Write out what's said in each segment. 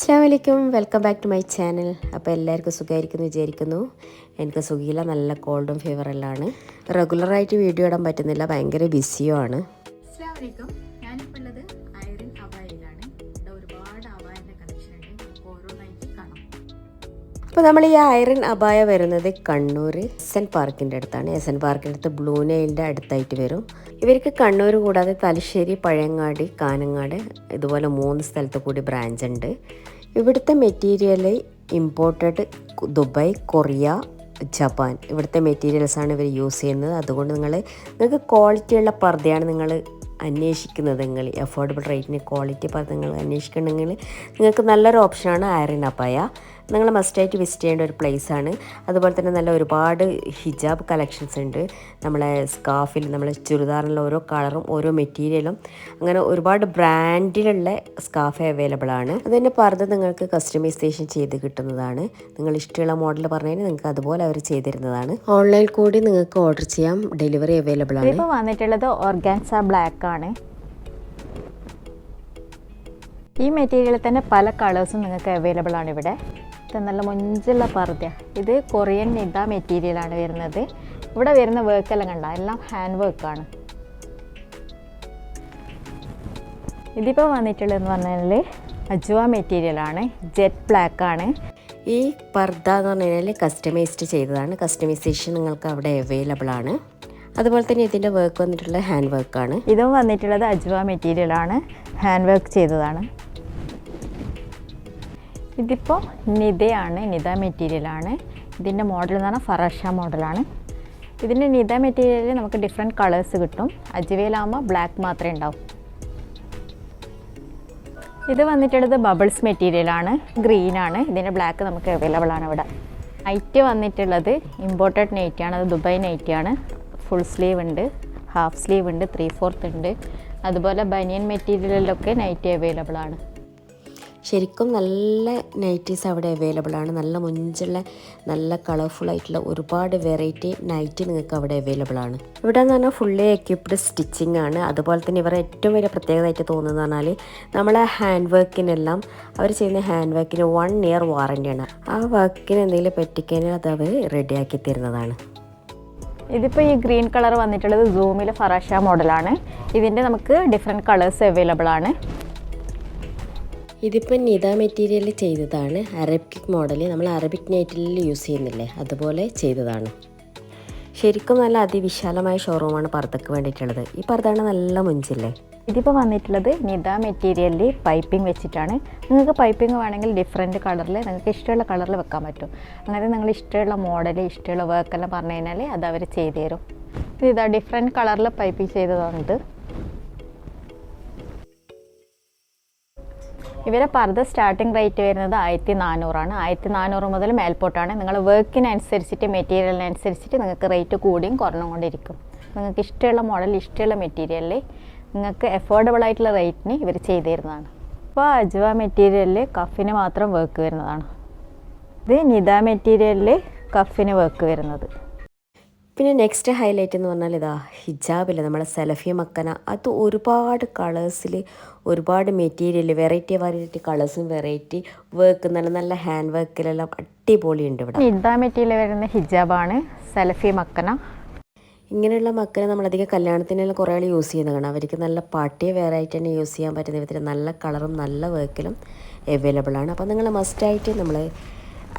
അസ്സാമലൈക്കും welcome back to my channel അപ്പോൾ എല്ലാവർക്കും സുഖമായിരിക്കുന്നു വിചാരിക്കുന്നു. എനിക്ക് സുഖമില്ല. നല്ല കോൾഡും ഫീവറെല്ലാം ആണ്. റെഗുലറായിട്ട് വീഡിയോ ഇടാൻ പറ്റുന്നില്ല. ഭയങ്കര ബിസിയുമാണ് അസ്ലാമലൈക്കും ഞാനിപ്പോൾ അപ്പോൾ നമ്മൾ ഈ ഐറൺ അബായ വരുന്നത് കണ്ണൂർ എസ് എൻ പാർക്കിന്റെ അടുത്താണ്. എസ് എൻ പാർക്കിന്റെ അടുത്ത് ബ്ലൂ നെയിലിന്റെ അടുത്തായിട്ട് വരും. ഇവർക്ക് കണ്ണൂർ കൂടാതെ തലശ്ശേരി പഴയങ്ങാടി കാനങ്ങാട് ഇതുപോലെ മൂന്ന് സ്ഥലത്ത് കൂടി ബ്രാഞ്ച് ഉണ്ട്. ഇവിടുത്തെ material imported Dubai Korea Japan ഇവിടുത്തെ മെറ്റീരിയൽസാണ് ഇവർ യൂസ് ചെയ്യുന്നത്. അതുകൊണ്ട് നിങ്ങൾ നിങ്ങൾക്ക് ക്വാളിറ്റിയുള്ള പർദ്ദയാണ് നിങ്ങൾ അന്വേഷിക്കുന്നത്. നിങ്ങൾ അഫോർഡബിൾ റേറ്റിന് ക്വാളിറ്റി പർദ്ദ നിങ്ങൾ അന്വേഷിക്കണമെങ്കിൽ നിങ്ങൾക്ക് നല്ലൊരു ഓപ്ഷനാണ് ആരൻ അപ്പായ നിങ്ങൾ മസ്റ്റായിട്ട് വിസിറ്റ് ചെയ്യേണ്ട ഒരു പ്ലേസാണ് അതുപോലെ തന്നെ നല്ല ഒരുപാട് ഹിജാബ് കളക്ഷൻസ് ഉണ്ട്. നമ്മളെ സ്കാഫിൽ നമ്മളെ ചുരിദാറിലുള്ള ഓരോ കളറും ഓരോ മെറ്റീരിയലും അങ്ങനെ ഒരുപാട് ബ്രാൻഡിലുള്ള സ്കാഫ് അവൈലബിൾ ആണ്. അതിന്റെ പർദ്ദ നിങ്ങൾക്ക് കസ്റ്റമൈസേഷൻ ചെയ്ത് കിട്ടുന്നതാണ്. നിങ്ങൾ ഇഷ്ടമുള്ള മോഡൽ പറഞ്ഞാൽ നിങ്ങൾക്ക് അതുപോലെ അവർ ചെയ്തിരുന്നതാണ്. ഓൺലൈൻ കൂടി നിങ്ങൾക്ക് ഓർഡർ ചെയ്യാം. ഡെലിവറി അവൈലബിൾ ആണ്. ഇപ്പോൾ വന്നിട്ടുള്ളത് ഓർഗാൻസ ബ്ലാക്ക് ആണ്. ഈ മെറ്റീരിയലിൽ തന്നെ പല കളേഴ്സും നിങ്ങൾക്ക് അവൈലബിൾ ആണ് ഇവിടെ. നല്ല മൊഞ്ചുള്ള പർദ്ദ ഇത് കൊറിയൻ നിത മെറ്റീരിയലാണ് വരുന്നത്. ഇവിടെ വരുന്ന വർക്കെല്ലാം കണ്ട? എല്ലാം ഹാൻഡ് വർക്കാണ് ഇതിപ്പോൾ വന്നിട്ടുള്ളതെന്ന് പറഞ്ഞാൽ അജുവ മെറ്റീരിയലാണ് ജെറ്റ് ബ്ലാക്ക് ആണ്. ഈ പർദ്ദ എന്ന് പറഞ്ഞു കഴിഞ്ഞാൽ കസ്റ്റമൈസ്ഡ് ചെയ്തതാണ്. കസ്റ്റമൈസേഷൻ നിങ്ങൾക്ക് അവിടെ അവൈലബിൾ ആണ്. അതുപോലെ തന്നെ ഇതിന്റെ വർക്ക് വന്നിട്ടുള്ള ഹാൻഡ് വർക്കാണ് ഇതും വന്നിട്ടുള്ളത് അജുവ മെറ്റീരിയലാണ് ഹാൻഡ് വർക്ക് ചെയ്തതാണ്. ഇതിപ്പോൾ നിതയാണ് നിത മെറ്റീരിയലാണ് ഇതിന്റെ മോഡൽ എന്ന് പറഞ്ഞാൽ ഫറഷ മോഡലാണ് ഇതിന്റെ നിത മെറ്റീരിയലിൽ നമുക്ക് ഡിഫറെന്റ് കളേഴ്സ് കിട്ടും. അജുവയിലാകുമ്പോൾ ബ്ലാക്ക് മാത്രമേ ഉണ്ടാവും. ഇത് വന്നിട്ടുള്ളത് ബബിൾസ് മെറ്റീരിയലാണ് ഗ്രീനാണ് ഇതിന്റെ ബ്ലാക്ക് നമുക്ക് അവൈലബിൾ ആണ് ഇവിടെ. നൈറ്റ് വന്നിട്ടുള്ളത് ഇമ്പോർട്ടഡ് നൈറ്റിയാണ് അത് ദുബായ് നൈറ്റിയാണ് ഫുൾ സ്ലീവ് ഉണ്ട്. ഹാഫ് സ്ലീവ് ഉണ്ട്. ത്രീ ഫോർത്ത് ഉണ്ട്. അതുപോലെ ബനിയൻ മെറ്റീരിയലിലൊക്കെ നൈറ്റി അവൈലബിൾ ആണ്. ശരിക്കും നല്ല നൈറ്റീസ് അവിടെ അവൈലബിൾ ആണ്. നല്ല മുഞ്ചുള്ള നല്ല കളർഫുൾ ആയിട്ടുള്ള ഒരുപാട് വെറൈറ്റി നൈറ്റി നിങ്ങൾക്ക് അവിടെ അവൈലബിൾ ആണ്. ഇവിടെ എന്ന് പറഞ്ഞാൽ ഫുള്ളി എക്യുപ്ഡ് സ്റ്റിച്ചിങ് ആണ്. അതുപോലെ തന്നെ ഇവരുടെ ഏറ്റവും വലിയ പ്രത്യേകതയായിട്ട് തോന്നുന്നത് പറഞ്ഞാൽ നമ്മളെ ഹാൻഡ് വർക്കിനെല്ലാം അവർ ചെയ്യുന്ന ഹാൻഡ് വർക്കിന് വൺ ഇയർ വാറണ്ടിയാണ് ആ വർക്കിന് എന്തെങ്കിലും പറ്റിക്കഴിഞ്ഞാൽ അത് അവർ റെഡിയാക്കി തരുന്നതാണ്. ഇതിപ്പോൾ ഈ ഗ്രീൻ കളർ വന്നിട്ടുള്ളത് സൂമിലെ ഫറാഷ മോഡലാണ് ഇതിന്റെ നമുക്ക് ഡിഫറെന്റ് കളേഴ്സ് അവൈലബിൾ ആണ്. ഇതിപ്പോൾ നിത മെറ്റീരിയൽ ചെയ്തതാണ്. അറബിക് മോഡൽ നമ്മൾ അറബിക് നൈറ്റിൽ യൂസ് ചെയ്യുന്നില്ലേ? അതുപോലെ ചെയ്തതാണ്. ശരിക്കും നല്ല അതിവിശാലമായ ഷോറൂമാണ് പർദ്ദക്ക് വേണ്ടിയിട്ടുള്ളത്. ഈ പർദ്ദാണ് നല്ല മുഞ്ചില്ലേ? ഇതിപ്പോൾ വന്നിട്ടുള്ളത് നിത മെറ്റീരിയലിൽ പൈപ്പിംഗ് വെച്ചിട്ടാണ്. നിങ്ങൾക്ക് പൈപ്പിംഗ് വേണമെങ്കിൽ ഡിഫറെന്റ് കളറിൽ നിങ്ങൾക്ക് ഇഷ്ടമുള്ള കളറിൽ വെക്കാൻ പറ്റും. അങ്ങനെ നിങ്ങൾ ഇഷ്ടമുള്ള മോഡൽ ഇഷ്ടമുള്ള വർക്കെല്ലാം പറഞ്ഞു കഴിഞ്ഞാൽ അത് അവർ ചെയ്തു തരും. ഇത് ഇതാ ഡിഫറെന്റ് കളറിൽ പൈപ്പിംഗ് ചെയ്തതാണിത് ഇവരെ പർദ്ദ സ്റ്റാർട്ടിംഗ് റേറ്റ് വരുന്നത് ആയിരത്തി നാനൂറാണ് ആയിരത്തി നാനൂറ് മുതൽ മേൽപോട്ടാണ്. നിങ്ങൾ വർക്കിനനുസരിച്ചിട്ട് മെറ്റീരിയലിനനുസരിച്ചിട്ട് നിങ്ങൾക്ക് റേറ്റ് കൂടിയും കുറഞ്ഞും കൊണ്ടിരിക്കും. നിങ്ങൾക്ക് ഇഷ്ടമുള്ള മോഡൽ ഇഷ്ടമുള്ള മെറ്റീരിയലിൽ നിങ്ങൾക്ക് എഫോർഡബിൾ ആയിട്ടുള്ള റേറ്റിന് ഇവർ ചെയ്തു തരുന്നതാണ് ഇപ്പോൾ അജ്വ മെറ്റീരിയലിൽ കഫിന് മാത്രം വർക്ക് വരുന്നതാണ്. ഇത് നിത മെറ്റീരിയലിൽ കഫിന് വർക്ക് വരുന്നത്. പിന്നെ നെക്സ്റ്റ് ഹൈലൈറ്റ് എന്ന് പറഞ്ഞാൽ ഇതാ ഹിജാബില്ല നമ്മുടെ സെലഫി മക്കന. അത് ഒരുപാട് കളേഴ്സിൽ ഒരുപാട് മെറ്റീരിയൽ വെറൈറ്റി വെറൈറ്റി കളേഴ്സും വെറൈറ്റി വർക്ക് നല്ല നല്ല ഹാൻഡ് വർക്കിലെല്ലാം അടിപൊളിയുണ്ട് ഇവിടെ. ഇതാ മെറ്റീരിയൽ വരുന്ന ഹിജാബാണ് സെലഫി മക്കന. ഇങ്ങനെയുള്ള മക്കളെ നമ്മളധികം കല്യാണത്തിനെല്ലാം കുറേ ആൾ യൂസ് ചെയ്യുന്നത് കാണാം. അവർക്ക് നല്ല പാട്ടി വെറൈറ്റി തന്നെ യൂസ് ചെയ്യാൻ പറ്റുന്ന വിധത്തിൽ നല്ല കളറും നല്ല വർക്കിലും അവൈലബിൾ ആണ്. അപ്പോൾ നിങ്ങൾ മസ്റ്റായിട്ട് നമ്മൾ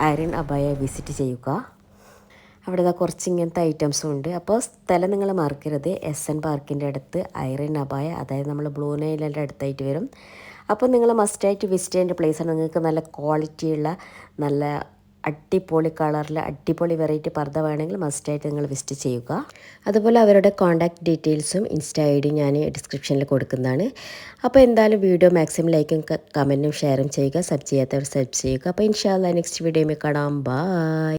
ആര്യൻ അബായ വിസിറ്റ് ചെയ്യുക. അവിടെ കുറച്ച് ഇങ്ങനത്തെ ഐറ്റംസും ഉണ്ട്. അപ്പോൾ സ്ഥലം നിങ്ങൾ മറക്കരുത്. എസ് എൻ പാർക്കിന്റെ അടുത്ത് ഐറിൻ അബായ അതായത് നമ്മൾ ബ്ലൂ അടുത്തായിട്ട് വരും. അപ്പോൾ നിങ്ങൾ മസ്റ്റായിട്ട് വിസിറ്റ് ചെയ്യേണ്ട പ്ലേസാണ് നിങ്ങൾക്ക് നല്ല ക്വാളിറ്റിയുള്ള നല്ല അടിപൊളി കളറിൽ അടിപൊളി വെറൈറ്റി പർദ്ദ വേണമെങ്കിൽ മസ്റ്റായിട്ട് നിങ്ങൾ വിസിറ്റ് ചെയ്യുക. അതുപോലെ അവരുടെ കോൺടാക്ട് ഡീറ്റെയിൽസും ഇൻസ്റ്റാ ഐ ഡി ഞാൻ ഡിസ്ക്രിപ്ഷനിൽ കൊടുക്കുന്നതാണ്. അപ്പോൾ എന്തായാലും വീഡിയോ മാക്സിമം ലൈക്കും കമന്റും ഷെയറും ചെയ്യുക. സബ് ചെയ്യാത്തവർ സബ് ചെയ്യുക. അപ്പോൾ ഇൻഷാല്ല നെക്സ്റ്റ് വീഡിയോയിൽ കാണാം. ബൈ